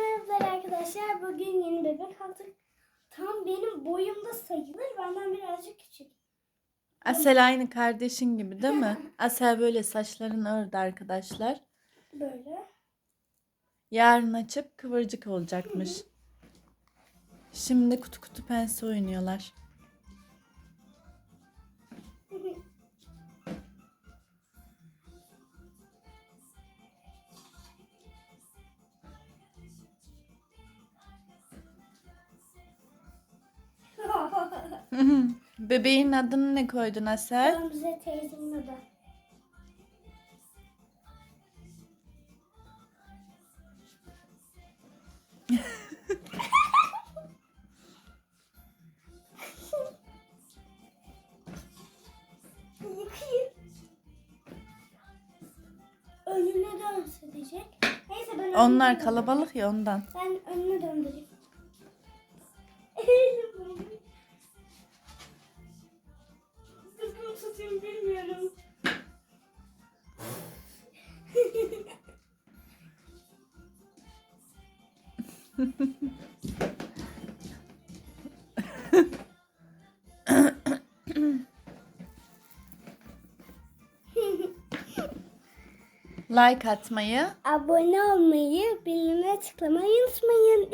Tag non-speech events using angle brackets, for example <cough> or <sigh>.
merhabalar arkadaşlar. Bugün yeni bebek aldık. Tam benim boyumda sayılır. Benden birazcık küçük. Asel aynı kardeşin gibi değil mi? <laughs> Asel böyle saçlarını ördü arkadaşlar. Böyle. Yarın açıp kıvırcık olacakmış. Şimdi kutu kutu pense oynuyorlar. Bebeğin adını ne koydun Asel? Gamze teyzemin adı. <laughs> Yıkayım. Önüne dönse diyecek. Neyse ben önüne Onlar döndüreyim. kalabalık ya ondan. Ben önüne döndüreyim. Tutayım bilmiyorum. Like atmayı Abone olmayı, bildirimleri tıklamayı unutmayın.